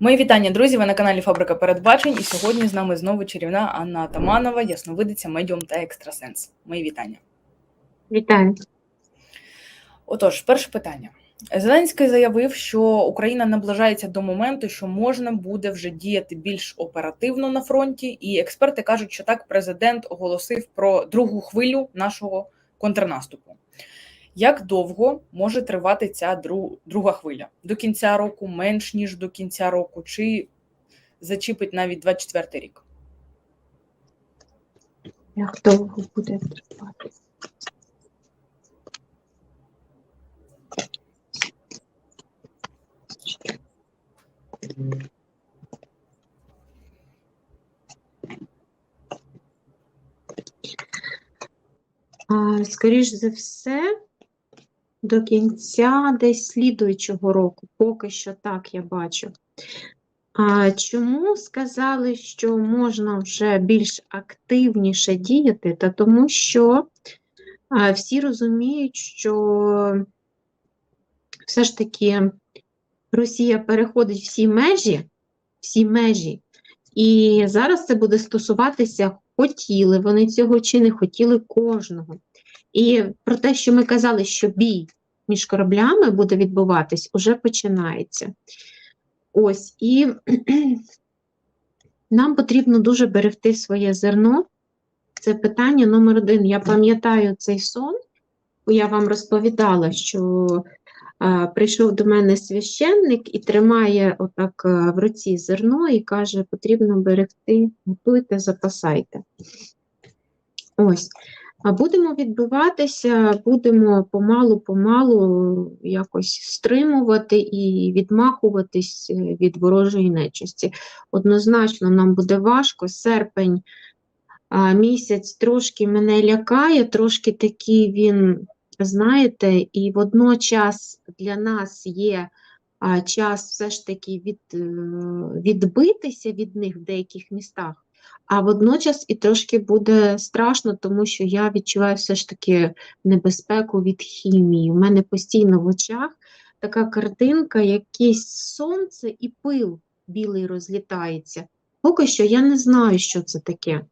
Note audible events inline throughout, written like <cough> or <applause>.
Мої вітання, друзі! Ви на каналі Фабрика Передбачень, і сьогодні з нами знову чарівна Анна Атаманова, ясновидиця, медіум та екстрасенс. Мої вітання. Вітаю. Отож, перше питання. Зеленський заявив, що Україна наближається до моменту, що можна буде вже діяти більш оперативно на фронті, і експерти кажуть, що так президент оголосив про другу хвилю нашого контрнаступу. Як довго може тривати ця дру- друга хвиля? До кінця року, менш ніж до кінця року, чи зачіпить навіть 24 рік? Як довго буде тривати? А, Скоріш за все, до кінця десь слідуючого року, поки що так я бачу. А чому сказали, що можна вже більш активніше діяти? Та тому що а, всі розуміють, що все ж таки Росія переходить всі межі, всі межі, і зараз це буде стосуватися, хотіли вони цього чи не хотіли кожного. І про те, що ми казали, що бій між кораблями буде відбуватись, уже починається. Ось, і <clears throat> нам потрібно дуже берегти своє зерно. Це питання номер один. Я пам'ятаю цей сон, я вам розповідала, що а, прийшов до мене священник і тримає отак в руці зерно і каже: потрібно берегти, готуйте, запасайте. Ось. Будемо відбиватися, будемо помалу-помалу якось стримувати і відмахуватись е, від ворожої нечисті. Однозначно, нам буде важко. Серпень місяць трошки мене лякає, трошки такий він, знаєте, і водночас для нас є час все ж таки від, е, відбитися від них в деяких містах. А водночас і трошки буде страшно, тому що я відчуваю все ж таки небезпеку від хімії. У мене постійно в очах така картинка, якесь сонце і пил білий розлітається. Поки що я не знаю, що це таке.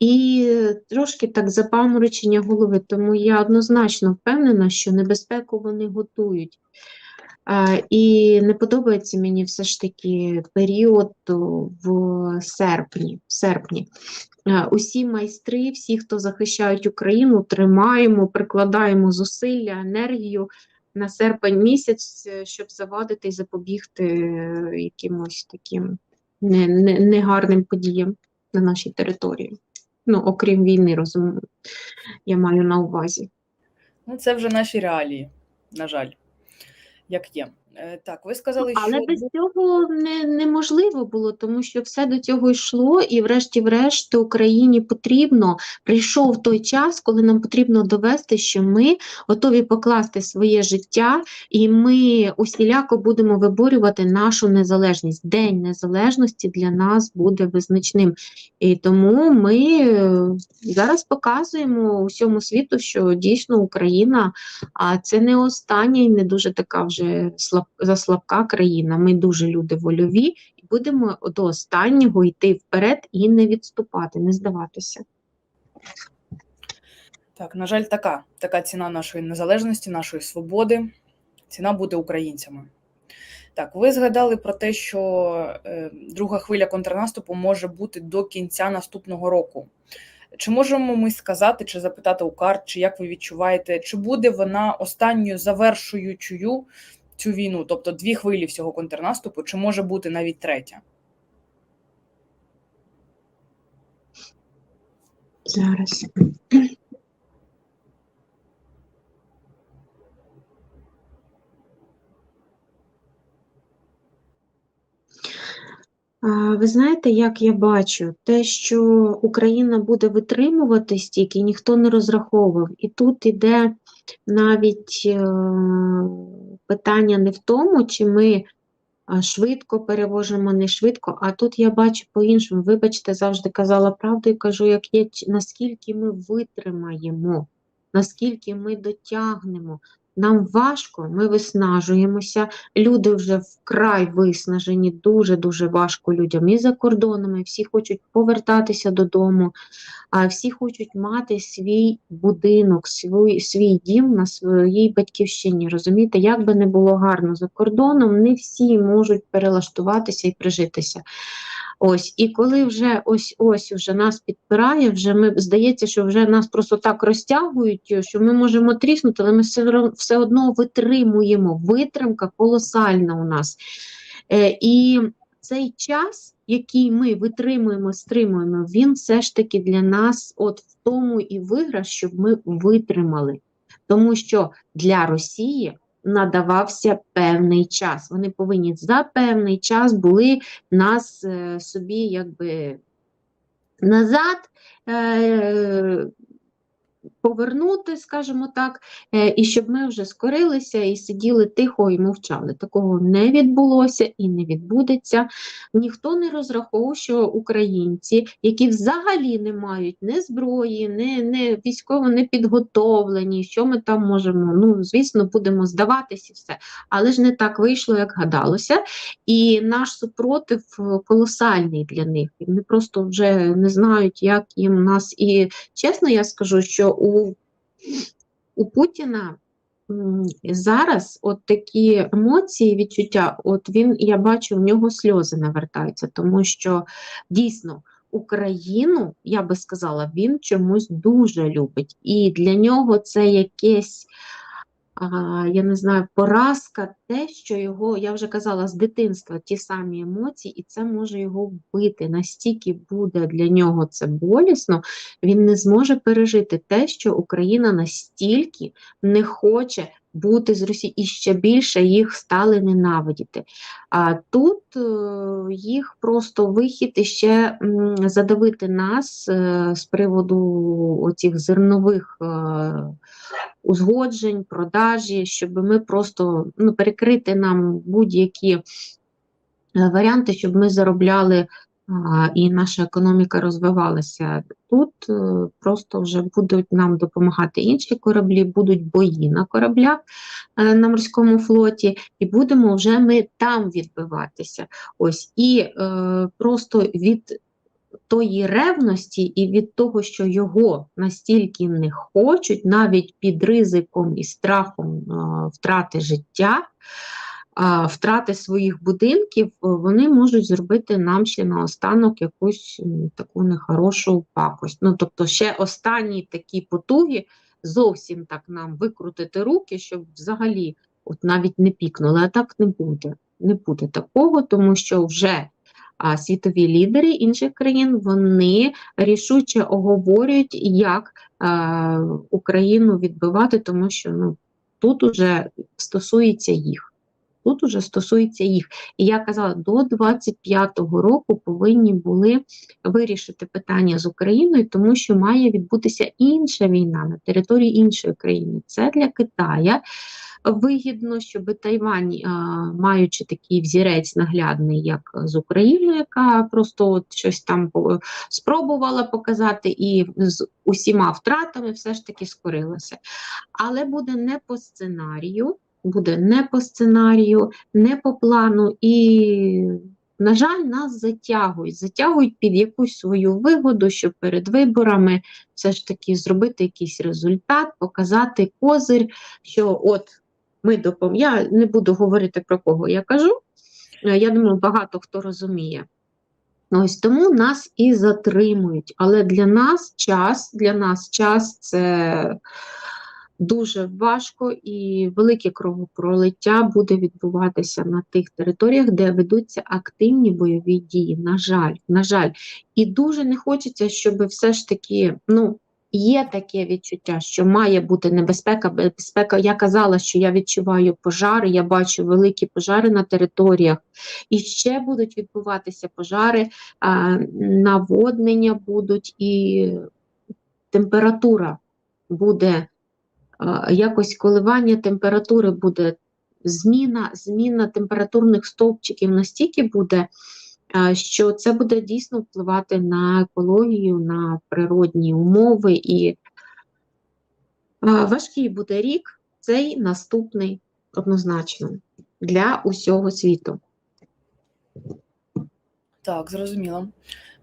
І трошки так запаморочення голови, тому я однозначно впевнена, що небезпеку вони готують. І не подобається мені все ж таки період в серпні. В серпні. Усі майстри, всі, хто захищають Україну, тримаємо, прикладаємо зусилля, енергію на серпень місяць, е, щоб завадити і запобігти е, якимось таким не- не- негарним подіям на нашій території. Ну, окрім війни, розумію, я маю на увазі. Ну, це вже наші реалії, на жаль, як є. Е, Так, ви сказали, Але що без цього не, неможливо було, тому що все до цього йшло, і врешті-врешт Україні потрібно, прийшов той час, коли нам потрібно довести, що ми готові покласти своє життя, і ми усіляко будемо виборювати нашу незалежність. День незалежності для нас буде визначним. І тому ми е, зараз показуємо усьому світу, що дійсно Україна а це не остання і не дуже така вже слаб, заслабка країна. Ми дуже люди вольові і будемо до останнього йти вперед і не відступати, не здаватися. так, на жаль, така, така ціна нашої незалежності, нашої свободи. Ціна буде українцями. Так, ви згадали про те, що е, друга хвиля контрнаступу може бути до кінця наступного року. Чи можемо ми сказати, чи запитати у карт, чи як ви відчуваєте, чи буде вона останньою завершуючою цю війну, тобто дві хвилі всього контрнаступу, чи може бути навіть третя? Зараз. Ви знаєте, як я бачу, те, що Україна буде витримувати стільки, ніхто не розраховував. І тут іде навіть е, питання не в тому, чи ми швидко перевожимо, не швидко, а тут я бачу по-іншому. Вибачте, завжди казала правду і кажу, як є, наскільки ми витримаємо, наскільки ми дотягнемо. Нам важко, ми виснажуємося. Люди вже вкрай виснажені, дуже-дуже важко людям і за кордонами. Всі хочуть повертатися додому, а всі хочуть мати свій будинок, свій, свій дім на своїй батьківщині. Розумієте, як би не було гарно за кордоном, не всі можуть перелаштуватися і прижитися. Ось, і коли вже ось ось вже нас підпирає, вже ми здається, що вже нас просто так розтягують, що ми можемо тріснути, але ми все, все одно витримуємо. Витримка колосальна у нас. Е, і цей час, який ми витримуємо, стримуємо, він все ж таки для нас, от в тому і виграш, щоб ми витримали. Тому що для Росії надавався певний час. Вони повинні за певний час були нас е, собі якби назад е, повернути, скажімо так, е, і щоб ми вже скорилися і сиділи тихо і мовчали. Такого не відбулося і не відбудеться. Ніхто не розраховував, що українці, які взагалі не мають ні зброї, ні, ні військово не підготовлені, що ми там можемо. Ну, звісно, будемо здаватися все. Але ж не так вийшло, як гадалося. І наш супротив е, колосальний для них. Вони просто вже не знають, як їм нас. І чесно, я скажу, що у, у Путіна зараз от такі емоції, відчуття, от він, я бачу, в нього сльози навертаються, тому що дійсно. Україну, я би сказала, він чомусь дуже любить. І для нього це якесь я не знаю, поразка, те, що його, я вже казала, з дитинства ті самі емоції, і це може його вбити. Настільки буде для нього це болісно, він не зможе пережити те, що Україна настільки не хоче бути з Росією, і ще більше їх стали ненавидіти. А тут е, їх просто вихід іще м, задавити нас е, з приводу оцих зернових. Е, узгоджень, продажі, щоб ми просто ну, перекрити нам будь-які варіанти, щоб ми заробляли і наша економіка розвивалася. Тут е, просто вже будуть нам допомагати інші кораблі, будуть бої на кораблях е, на морському флоті, і будемо вже ми там відбиватися. Ось і е, просто від тої ревності і від того, що його настільки не хочуть, навіть під ризиком і страхом а, втрати життя, втрати своїх будинків, вони можуть зробити нам ще наостанок якусь таку нехорошу пакость. Ну, тобто, ще останні такі потуги зовсім так нам викрутити руки, щоб взагалі от навіть не пікнули, а так не буде. Не буде такого, тому що вже а світові лідери інших країн вони рішуче оговорюють, як е, Україну відбивати, тому що ну, тут уже стосується їх. Тут уже стосується їх. І я казала, до 25-го року повинні були вирішити питання з Україною, тому що має відбутися інша війна на території іншої країни. Це для Китая вигідно, щоб Тайвань, маючи такий взірець наглядний, як з Україною, яка просто от щось там спробувала показати, і з усіма втратами все ж таки скорилася. Але буде не по сценарію, буде не по сценарію, не по плану і. На жаль, нас затягують, затягують під якусь свою вигоду, щоб перед виборами все ж таки зробити якийсь результат, показати козир, що от ми допом... Я не буду говорити про кого я кажу. е, Я думаю, багато хто розуміє. Ось тому нас і затримують. Але для нас час, для нас час це дуже важко і велике кровопролиття буде відбуватися на тих територіях, де ведуться активні бойові дії. На жаль, на жаль. І дуже не хочеться, щоб все ж таки, ну. Є таке відчуття, що має бути небезпека. Безпека. Я казала, що я відчуваю пожари, я бачу великі пожари на територіях, і ще будуть відбуватися пожари, наводнення будуть, і температура буде якось коливання температури буде зміна, зміна температурних стовпчиків настільки буде що це буде дійсно впливати на екологію, на природні умови і важкий буде рік. цей наступний однозначно для усього світу. Так, зрозуміло.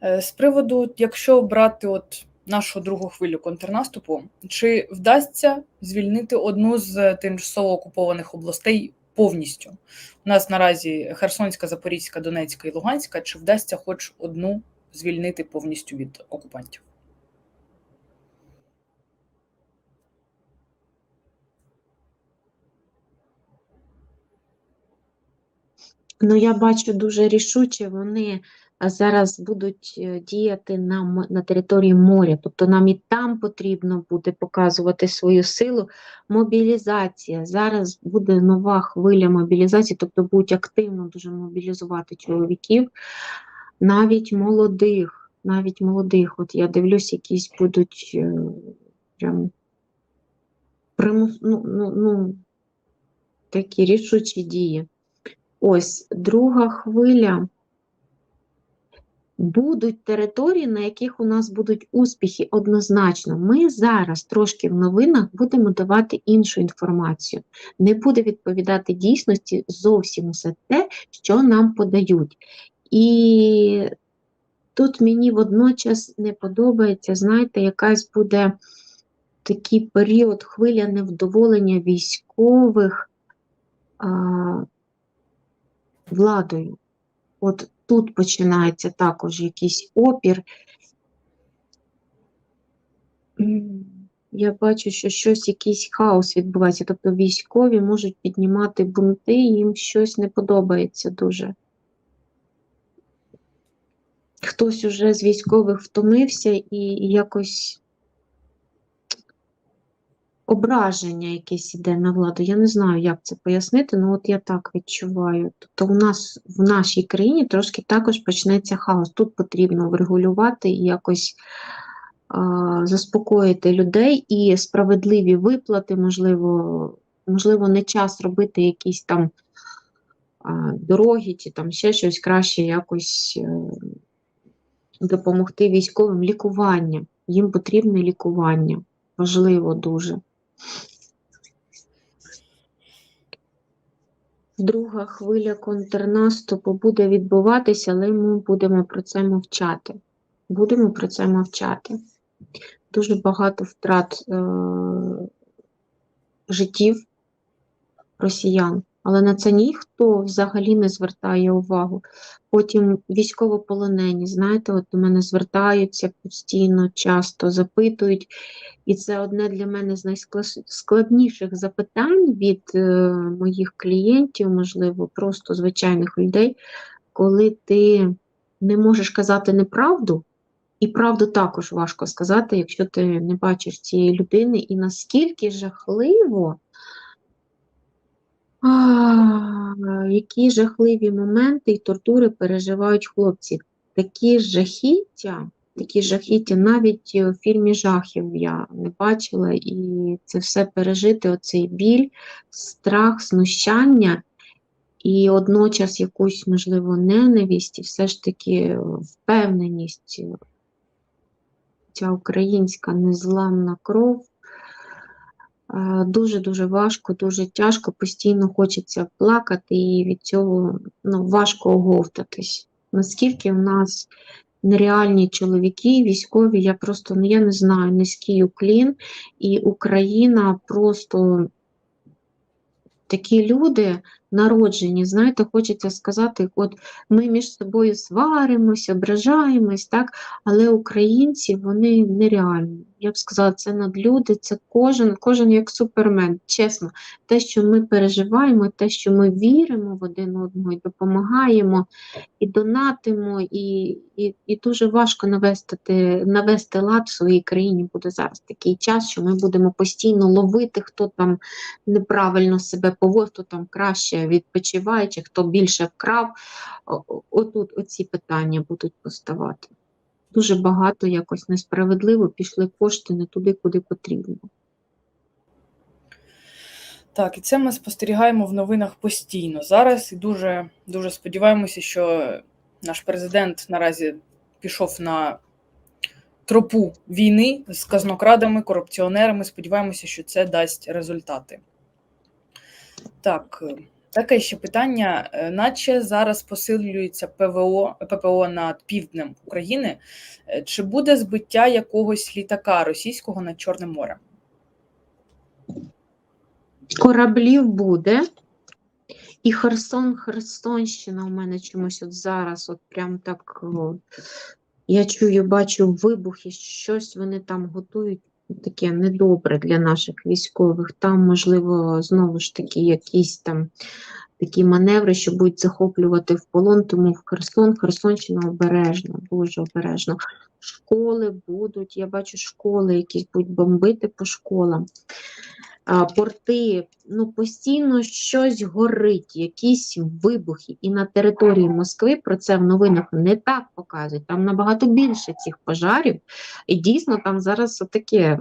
Е, З приводу, якщо брати от нашу другу хвилю контрнаступу, чи вдасться звільнити одну з тимчасово окупованих областей повністю? У нас наразі Херсонська, Запорізька, Донецька і Луганська. Чи вдасться хоч одну звільнити повністю від окупантів? Ну, я бачу дуже рішуче, вони зараз будуть е, діяти на, на території моря. Тобто нам і там потрібно буде показувати свою силу. Мобілізація. Зараз буде нова хвиля мобілізації, тобто будуть активно дуже мобілізувати чоловіків, навіть молодих, навіть молодих. От я дивлюсь, якісь будуть е, прям примус, ну, ну, ну, такі рішучі дії. Ось друга хвиля. Будуть території, на яких у нас будуть успіхи однозначно. Ми зараз трошки в новинах будемо давати іншу інформацію. Не буде відповідати дійсності зовсім усе те, що нам подають. І тут мені водночас не подобається, знаєте, якась буде такий період хвиля невдоволення військових. А, владою. От тут починається також якийсь опір. Я бачу, що щось, якийсь хаос відбувається. Тобто військові можуть піднімати бунти, їм щось не подобається дуже. Хтось уже з військових втомився і якось ображення якесь іде на владу. Я не знаю, як це пояснити, але от я так відчуваю. Тобто у нас в нашій країні трошки також почнеться хаос. Тут потрібно врегулювати і якось а, заспокоїти людей і справедливі виплати, можливо, можливо, не час робити якісь там а, дороги чи там ще щось краще якось е, допомогти військовим лікування. Їм потрібне лікування. Важливо дуже. Друга хвиля контрнаступу буде відбуватися, але ми будемо про це мовчати. Будемо про це мовчати. Дуже багато втрат е- життів росіян, але на це ніхто взагалі не звертає увагу. Потім військовополонені, знаєте, от до мене звертаються постійно, часто запитують, і це одне для мене з найскладніших запитань від е, моїх клієнтів, можливо, просто звичайних людей, коли ти не можеш казати неправду, і правду також важко сказати, якщо ти не бачиш цієї людини, і наскільки жахливо. А, які жахливі моменти і тортури переживають хлопці. Такі жахіття, такі жахіття, навіть е, в фільмі жахів я не бачила, і це все пережити, оцей біль, страх, знущання і одночас якусь, можливо, ненависть, і все ж таки впевненість, е, ця українська незламна кров. Дуже-дуже важко, дуже тяжко, постійно хочеться плакати, і від цього ну, важко оговтатись. Наскільки в нас нереальні чоловіки, військові, я просто ну, я не знаю, низький уклін, і Україна просто такі люди народжені, знаєте, хочеться сказати, от ми між собою сваримось, ображаємось, так, але українці вони нереальні. Я б сказала, це надлюди, це кожен, кожен як супермен. Чесно, те, що ми переживаємо, те, що ми віримо в один одного і допомагаємо, і донатимо, і і, і дуже важко навести, навести лад в своїй країні. Буде зараз такий час, що ми будемо постійно ловити, хто там неправильно себе поводить, хто там краще відпочиває, чи хто більше вкрав. Отут оці питання будуть поставати дуже багато якось несправедливо пішли кошти не туди, куди потрібно. Так, і це ми спостерігаємо в новинах постійно зараз і дуже, дуже сподіваємося, що наш президент наразі пішов на тропу війни з казнокрадами, корупціонерами. Сподіваємося, що це дасть результати. Так, таке ще питання. Е, Наче зараз посилюється ПВО, ППО над півднем України. Е, Чи буде збиття якогось літака російського над Чорним морем? Кораблів буде. І Херсон, Херсонщина у мене чомусь от зараз, от прям так о, я чую, бачу вибухи, щось вони там готують таке недобре для наших військових. Там, можливо, знову ж таки, якісь там такі маневри, що будуть захоплювати в полон, тому в Херсон, Херсонщина обережно, дуже обережно. Школи будуть, я бачу школи, якісь будуть бомбити по школам. Порти, ну постійно щось горить, якісь вибухи. І на території Москви про це в новинах не так показують. Там набагато більше цих пожарів. І дійсно там зараз таке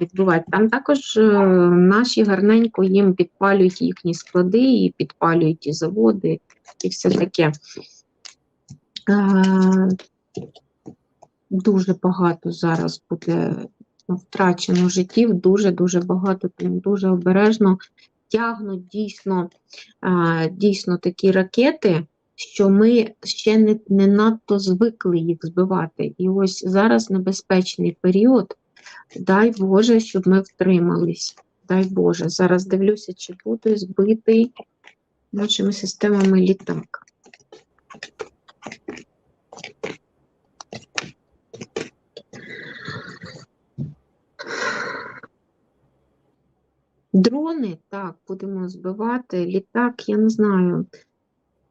відбувається. Там також е, наші гарненько їм підпалюють їхні склади, і підпалюють ті заводи, і все таке. Дуже багато зараз буде втрачено життів, дуже-дуже багато, тому дуже обережно тягнуть дійсно, дійсно такі ракети, що ми ще не, не надто звикли їх збивати. І ось зараз небезпечний період. Дай Боже, щоб ми втримались. Дай Боже. Зараз дивлюся, чи буде збитий нашими системами літак. Дрони, так, будемо збивати. Літак, я не знаю.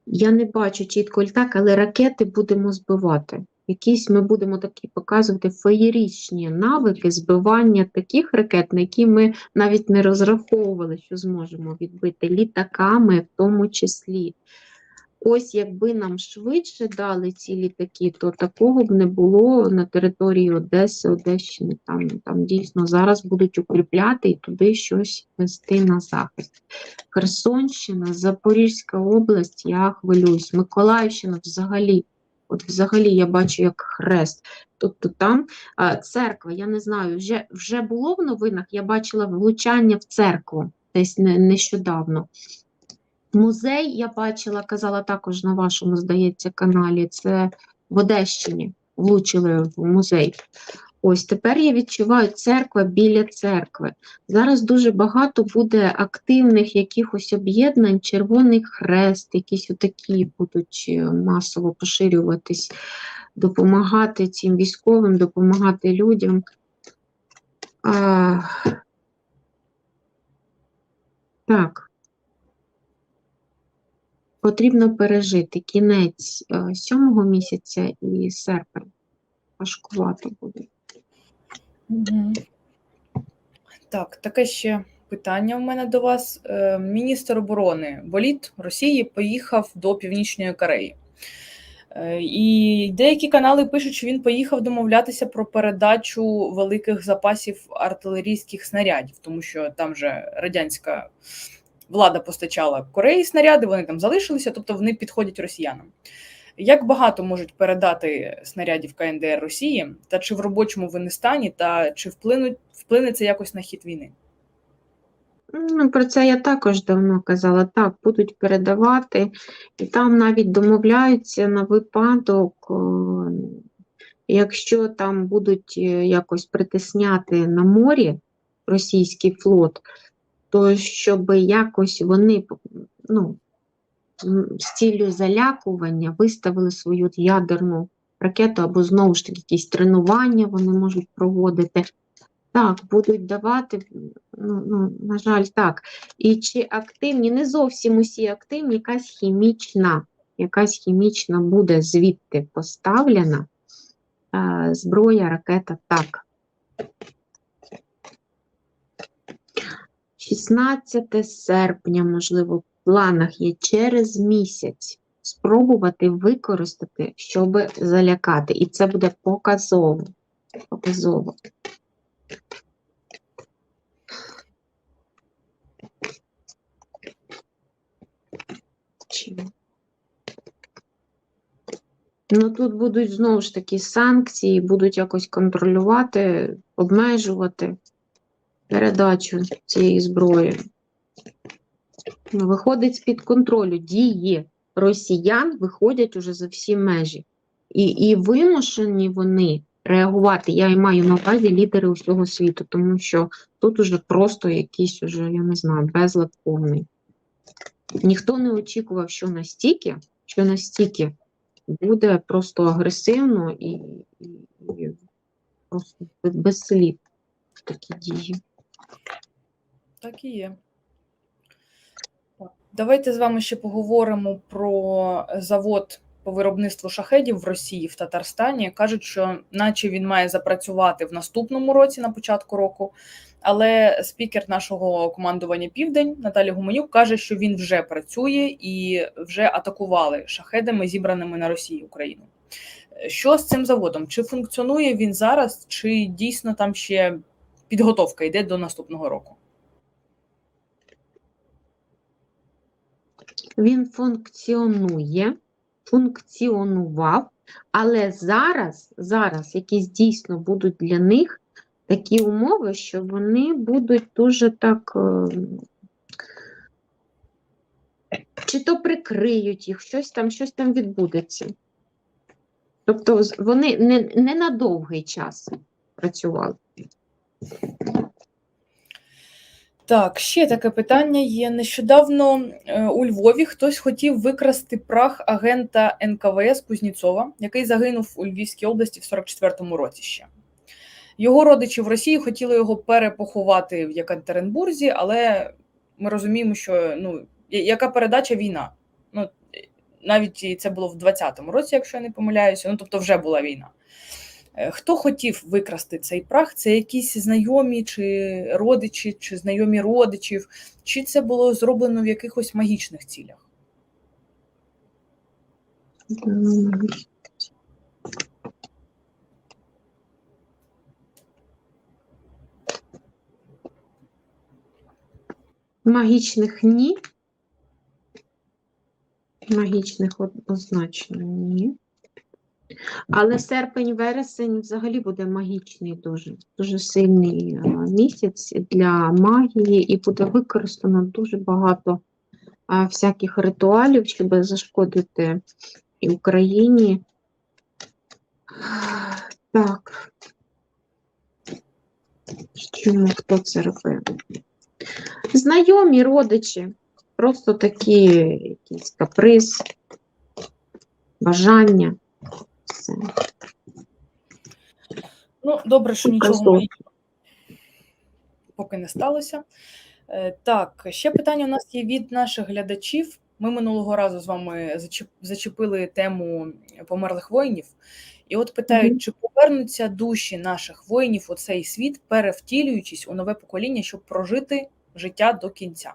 Я не бачу чітко літак, але ракети будемо збивати. Якісь ми будемо такі показувати феєрічні навики збивання таких ракет, на які ми навіть не розраховували, що зможемо відбити літаками, в тому числі. Ось якби нам швидше дали ці літаки, то такого б не було на території Одеси, Одещини. Там, там дійсно зараз будуть укріпляти і туди щось вести на захист. Херсонщина, Запорізька область, я хвилююсь. Миколаївщина взагалі. От взагалі я бачу як хрест. Тобто там а, церква, я не знаю, вже, вже було в новинах, я бачила влучання в церкву десь не, нещодавно. Музей я бачила, казала також на вашому, здається, каналі. Це в Одещині влучили в музей. Ось тепер я відчуваю церква біля церкви. Зараз дуже багато буде активних якихось об'єднань, Червоний Хрест, якісь отакі будуть е, масово поширюватись, допомагати цим військовим, допомагати людям. А, так. Потрібно пережити кінець е, сьомого місяця і серпень. Важкувато буде. Так, таке ще питання у мене до вас. Е, Міністр оборони Боліт Росії поїхав до Північної Кореї. Е, І деякі канали пишуть, що він поїхав домовлятися про передачу великих запасів артилерійських снарядів, тому що там же радянська влада постачала Кореї снаряди, вони там залишилися, тобто вони підходять росіянам. Як багато можуть передати снарядів КНДР Росії, та чи в робочому вони стані, та чи вплинуть, вплине це якось на хід війни? Ну, про це я також давно казала. Так, будуть передавати, і там навіть домовляються на випадок, якщо там будуть е, якось притисняти на морі російський флот, то щоб якось вони ну, з ціллю залякування виставили свою ядерну ракету, або знову ж таки якісь тренування вони можуть проводити. Так, будуть давати, ну, ну, на жаль, так. І чи активні, не зовсім усі активні, якась хімічна, якась хімічна буде звідти поставлена зброя, ракета, так. 16 серпня, можливо, в планах є через місяць спробувати використати, щоб залякати. І це буде показово. Показово. Ну, тут будуть знову ж таки санкції, будуть якось контролювати, обмежувати передачу цієї зброї. Виходить з-під контролю. Дії росіян виходять уже за всі межі. І, і вимушені вони реагувати. Я і маю на увазі лідери усього світу, тому що тут уже просто якийсь уже, я не знаю, безлад повний. Ніхто не очікував, що настільки, що настільки буде просто агресивно і, і, і просто без слів такі дії. Так і є. Давайте з вами ще поговоримо про завод по виробництву шахедів в Росії в Татарстані. Кажуть, що наче він має запрацювати в наступному році, на початку року. Але спікер нашого командування Південь Наталія Гуменюк каже, що він вже працює і вже атакували шахедами, зібраними на Росії Україну. Що з цим заводом? Чи функціонує він зараз, чи дійсно там ще підготовка йде до наступного року? Він функціонує, функціонував, але зараз, зараз якісь дійсно будуть для них такі умови, що вони будуть дуже так. е, Чи то прикриють їх, щось там, щось там відбудеться. Тобто вони не, не на довгий час працювали. Так, ще таке питання є. Нещодавно е, у Львові хтось хотів викрасти прах агента НКВС Кузнєцова, який загинув у Львівській області в 44-му році ще. Його родичі в Росії хотіли його перепоховати в Єкатеринбурзі, але ми розуміємо, що ну, яка передача війна? Ну, навіть це було в 20-му році, якщо я не помиляюся, ну тобто вже була війна. Е, Хто хотів викрасти цей прах? Це якісь знайомі чи родичі, чи знайомі родичів, чи це було зроблено в якихось магічних цілях? Магічних ні. Магічних однозначно ні. Але серпень-вересень взагалі буде магічний дуже, дуже сильний е, місяць для магії, і буде використано дуже багато всяких ритуалів, щоб зашкодити і Україні. Так. Чому хто це робив? Знайомі родичі, просто такі якийсь каприз, бажання. Ну, добре, що нічого магічного поки не сталося. Е, Так, ще питання у нас є від наших глядачів. Ми минулого разу з вами зачепили тему померлих воїнів. І от питають, Мгм. чи повернуться душі наших воїнів у цей світ, перевтілюючись у нове покоління, щоб прожити життя до кінця?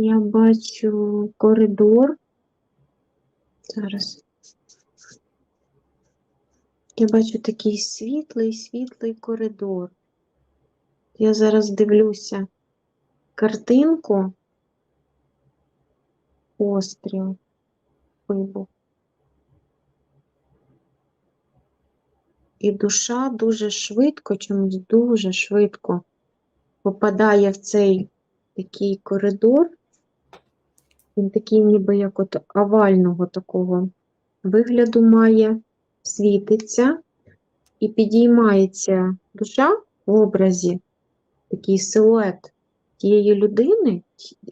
Я бачу коридор. Зараз. Я бачу такий світлий, світлий коридор. Я зараз дивлюся картинку. Постріл. Вибух. І душа дуже швидко, чомусь дуже швидко попадає в цей такий коридор. Він такий ніби як от овального такого вигляду має, світиться і підіймається душа в образі, такий силует тієї людини,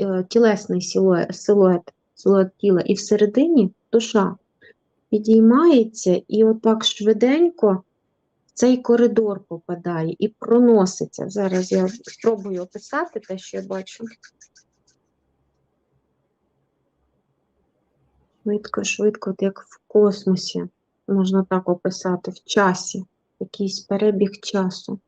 е, тілесний силует, силует, силует тіла, і всередині душа підіймається і отак швиденько в цей коридор попадає і проноситься. Зараз я спробую описати те, що я бачу. Швидко, швидко, от як в космосі, можна так описати, в часі, якийсь перебіг часу.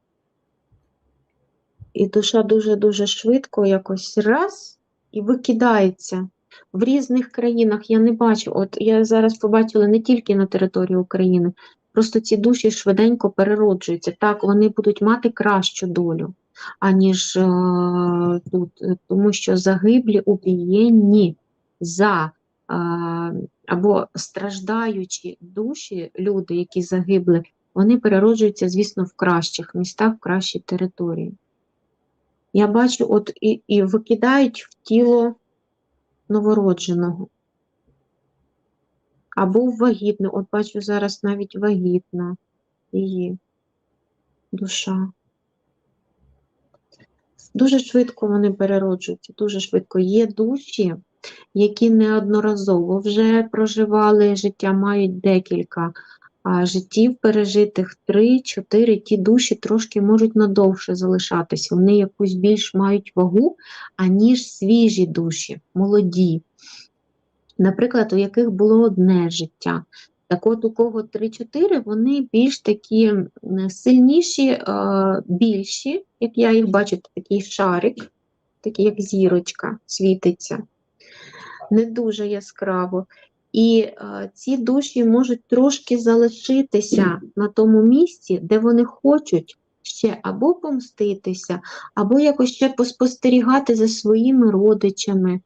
І душа дуже-дуже швидко якось раз і викидається. В різних країнах я не бачу. От я зараз побачила не тільки на території України, Просто ці душі швиденько перероджуються. Так, вони будуть мати кращу долю, аніж е, тут, е, тому що загиблі убієнні за або страждаючі душі, люди, які загибли, вони перероджуються, звісно, в кращих містах, в кращій території. Я бачу, от і, і викидають в тіло новородженого. Або в вагітну. От бачу зараз навіть вагітна її душа. Дуже швидко вони перероджуються, дуже швидко. Є душі, які неодноразово вже проживали життя, мають декілька а, життів пережитих, три-чотири. Ті душі трошки можуть надовше залишатися. Вони якусь більш мають вагу, аніж свіжі душі, молоді. Наприклад, у яких було одне життя. Так от, у кого 3-4, вони більш такі сильніші, е, більші, як я їх бачу, такий шарик, такий як зірочка, світиться, не дуже яскраво. І е, ці душі можуть трошки залишитися на тому місці, де вони хочуть ще або помститися, або якось ще поспостерігати за своїми родичами,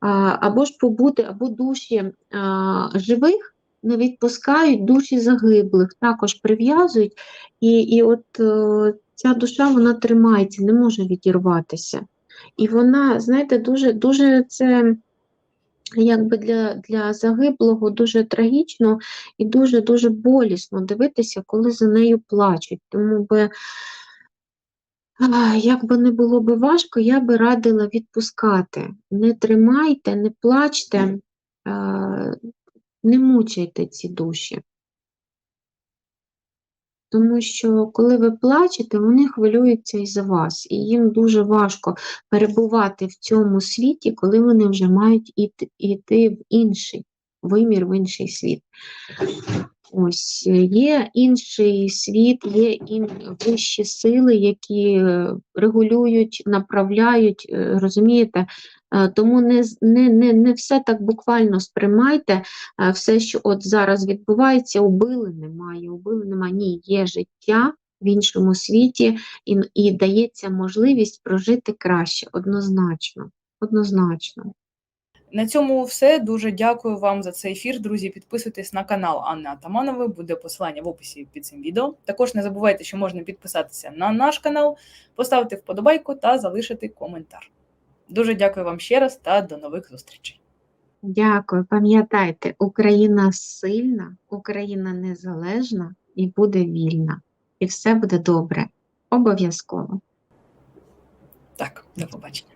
а, або ж побути, або душі а, живих не відпускають, душі загиблих також прив'язують, і, і от е, ця душа вона тримається, не може відірватися. І вона, знаєте, дуже, дуже це якби для, для загиблого дуже трагічно і дуже-дуже болісно дивитися, коли за нею плачуть. Тому би, як би не було би важко, я би радила відпускати. Не тримайте, не плачте, не мучайте ці душі. Тому що коли ви плачете, вони хвилюються і за вас, і їм дуже важко перебувати в цьому світі, коли вони вже мають іти в інший вимір, в інший світ. Ось е, є інший світ, є ін... вищі сили, які е, регулюють, направляють, е, розумієте? Е, Тому не, не, не, не все так буквально сприймайте, е, все, що от зараз відбувається, убили немає, убили немає. Ні, є життя в іншому світі і, і дається можливість прожити краще, однозначно. Однозначно. На цьому все. Дуже дякую вам за цей ефір. Друзі, підписуйтесь на канал Анни Атаманової. Буде посилання в описі під цим відео. Також не забувайте, що можна підписатися на наш канал, поставити вподобайку та залишити коментар. Дуже дякую вам ще раз та до нових зустрічей. Дякую. Пам'ятайте, Україна сильна, Україна незалежна і буде вільна. І все буде добре. Обов'язково. Так, до побачення.